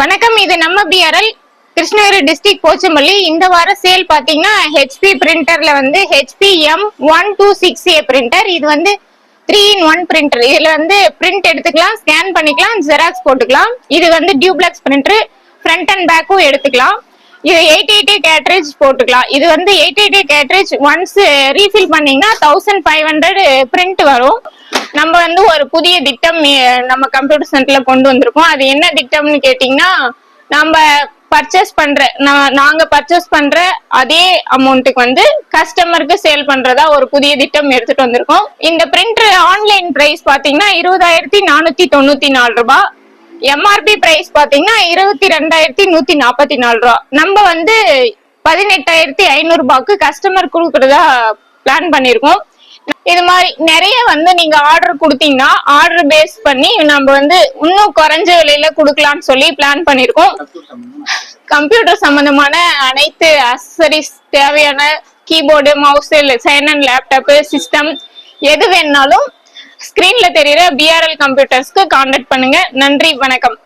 வணக்கம் இது நம்ம பிஆர்எல் கிருஷ்ணகிரி டிஸ்ட்ரிக்ட் போச்சம்பள்ளி. இந்த வாரம் சேல் பாத்தீங்கன்னா ஹெச்பி பிரிண்டர்ல வந்து HP M one two six A printer இது வந்து த்ரீ இன் ஒன் பிரிண்டர் இதுல வந்து பிரிண்ட் எடுத்துக்கலாம் ஸ்கேன் பண்ணிக்கலாம் ஜெராக்ஸ் போட்டுக்கலாம். இது வந்து டியூப்ளக்ஸ் பிரிண்டர் ஃப்ரண்ட் அண்ட் பேக்கும் எடுத்துக்கலாம். இது எயிட் எயிட்டி கேட்ரேஜ் போட்டுக்கலாம். இது வந்து eight eighty cartridge once refill பண்ணீங்கன்னா தௌசண்ட் ஃபைவ் ஹண்ட்ரட் பிரிண்ட் வரும். நம்ம வந்து ஒரு புதிய திட்டம் நம்ம கம்ப்யூட்டர் சென்டர்ல கொண்டு வந்திருக்கோம். அது என்ன திட்டம்னு கேட்டீங்கன்னா நம்ம பர்ச்சேஸ் பண்ற நாங்க பர்ச்சேஸ் பண்ற அதே அமௌண்ட்டுக்கு வந்து கஸ்டமருக்கு சேல் பண்றதா ஒரு புதிய திட்டம் எடுத்துட்டு வந்திருக்கோம். இந்த பிரிண்டர் ஆன்லைன் பிரைஸ் பாத்தீங்கன்னா இருபதாயிரத்தி நானூத்தி தொண்ணூத்தி நாலு ரூபாய். எம்ஆர்பி பிரைஸ் பாத்தீங்கன்னா இருபத்தி ரெண்டாயிரத்தி நூத்தி நாற்பத்தி நாலு ரூபா. நம்ம வந்து பதினெட்டாயிரத்தி ஐநூறு ரூபாய்க்கு கஸ்டமர் கொடுக்கறதா பிளான் பண்ணிருக்கோம். இது மாதிரி நிறைய வந்து நீங்க ஆர்டர் கொடுத்தீங்கன்னா ஆர்டர் பேஸ் பண்ணி நம்ம வந்து இன்னும் குறைஞ்ச விலையில கொடுக்கலாம்னு சொல்லி பிளான் பண்ணிருக்கோம். கம்ப்யூட்டர் சம்பந்தமான அனைத்து அசரிஸ் தேவையான கீபோர்டு மவுஸ் சைன் அண்ட் லேப்டாப் சிஸ்டம் எது வேணாலும் ஸ்கிரீன்ல தெரியற பிஆர்எல் கம்ப்யூட்டர்ஸ்க்கு கான்டாக்ட் பண்ணுங்க. நன்றி வணக்கம்.